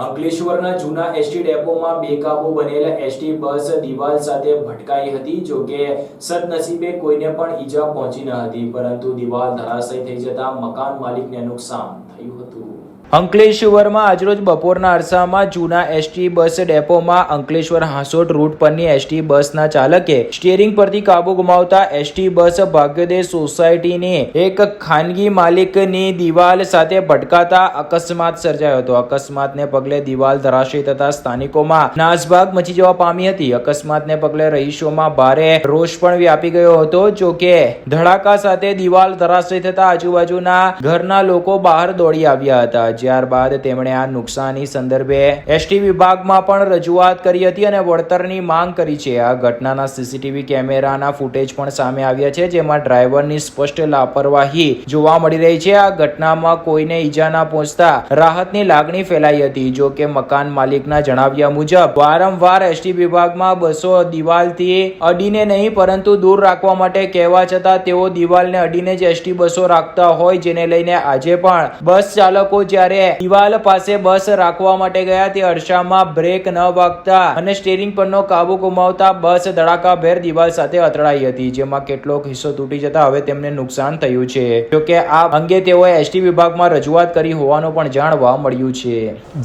અંકલેશ્વરના જૂના એસટી ડેપોમાં બેકાબુ બનેલ એસટી બસ દિવાલ સાથે ભટકાઈ હતી, જો કે સદનસીબે કોઈને પણ ઈજા પહોંચી ન હતી, પરંતુ દિવાલ ધરાશયી થઈ જતા મકાન માલિકને નુકસાન થયું હતું. અંકલેશ્વરમાં આજરોજ બપોરના અરસામાં જૂના એસટી બસ ડેપોમાં અંકલેશ્વર હાંસોટ રૂટ પરની એસટી બસના ચાલકે સ્ટીયરિંગ પરથી કાબુ ગુમાવતા એસટી બસ ભાગ્યોદય સોસાયટીની એક ખાનગી માલિકની દિવાલ સાથે ભટકાતા અકસ્માત સર્જાયો હતો. અકસ્માતને પગલે દિવાલ ધરાશય થતા સ્થાનિકોમાં નાસભાગ મચી જવા પામી હતી. અકસ્માતને પગલે રહીશોમાં ભારે રોષ પણ વ્યાપી ગયો હતો. જો કે ધડાકા સાથે દિવાલ ધરાશય થતા આજુબાજુના ઘરના લોકો બહાર દોડી આવ્યા હતા. ત્યારબાદ તેમણે આ નુકસાની સંદર્ભે એસટી વિભાગમાં પણ રજૂઆત કરી હતી અને વળતરની માંગ કરી છે. આ ઘટનાના સીસીટીવી કેમેરાના ફૂટેજ પણ સામે આવ્યા છે, જેમાં ડ્રાઈવરની સ્પષ્ટ લાપરવાહી જોવા મળી રહી છે. આ ઘટનામાં કોઈને ઈજા ના પહોંચતા રાહતની લાગણી ફેલાઈ હતી. જો કે મકાન માલિકના જણાવ્યા મુજબ, વારંવાર એસટી વિભાગમાં બસો દિવાલથી અડીને નહીં, પરંતુ દૂર રાખવા માટે કહેવા છતાં તેઓ દિવાલને અડીને જ એસટી બસો રાખતા હોય, જેને લઈને આજે પણ બસ ચાલકો જ્યારે દિવાલ પાસે બસ રાખવા માટે ગયા. તે અરસામાં બ્રેક ન વાગતા અને સ્ટેરિંગ પરનો કાબુ ગુમાવતા બસ ધડાકાભેર દિવાલ સાથે અથડાઈ હતી, જેમાં કેટલોક હિસ્સો તૂટી જતા હવે તેમને નુકસાન થયું છે. જોકે આ અંગે તેઓએ એસટી વિભાગમાં રજૂઆત કરી હોવાનું પણ જાણવા મળ્યું છે.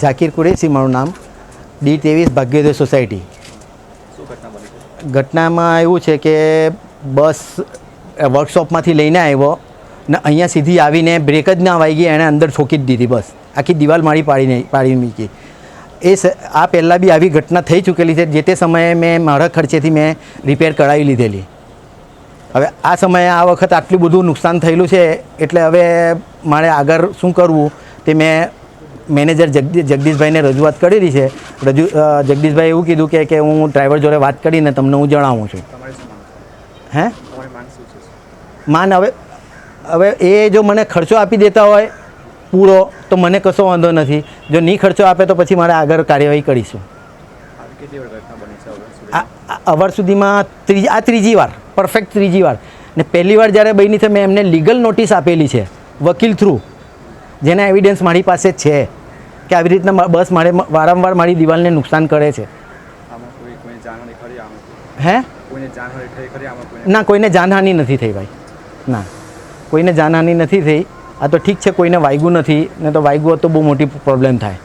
ઝાકીર કુરેશી, મારું નામ. ડી ત્રેવીસ ભાગ્યોદય સોસાયટી. ઘટનામાં એવું છે કે બસ વર્કશોપમાંથી લઈને આવ્યો. ને અહીંયા સીધી આવીને બ્રેક જ ના વાગી એણે અંદર ઠોકી જ દીધી બસ. આખી દિવાલ મારી પાડીને પાડી મૂકી. એ સ- આ પહેલાં બી આવી ઘટના થઈ ચૂકેલી છે જે તે સમયે મેં મારા ખર્ચેથી મેં રિપેર કરાવી લીધેલી. હવે આ સમયે આ વખત આટલું બધું નુકસાન થયેલું છે એટલે હવે મારે આગળ શું કરવું તે મેં મેનેજર જગદી જગદીશભાઈને રજૂઆત કરેલી છે. રજૂ જગદીશભાઈ એવું કીધું કે કે હું ડ્રાઈવર જોડે વાત કરીને તમને હું જણાવું છું. હે? માન હવે હવે એ જો મને ખર્ચો આપી દેતા હોય પૂરો તો મને કશો વાંધો નથી. જો નહીં ખર્ચો આપે તો પછી મારે આગળ કાર્યવાહી કરીશું. અવર સુધીમાં ત્રીજી આ ત્રીજી વાર પરફેક્ટ ત્રીજી વાર. ને પહેલી વાર જ્યારે બની છે મેં એમને લીગલ નોટિસ આપેલી છે વકીલ થ્રુ જેના એવિડન્સ મારી પાસે છે કે આવી રીતના બસ મારે વારંવાર મારી દિવાલને નુકસાન કરે છે. હે? ના કોઈને જાનહાનિ નથી થઈ ભાઈ. ના. કોઈને જાનહાની નથી થઈ, આ તો ઠીક છે, કોઈને વાગ્યું નથી, ને તો વાગ્યું હોત તો બહુ મોટી પ્રોબ્લેમ થાય.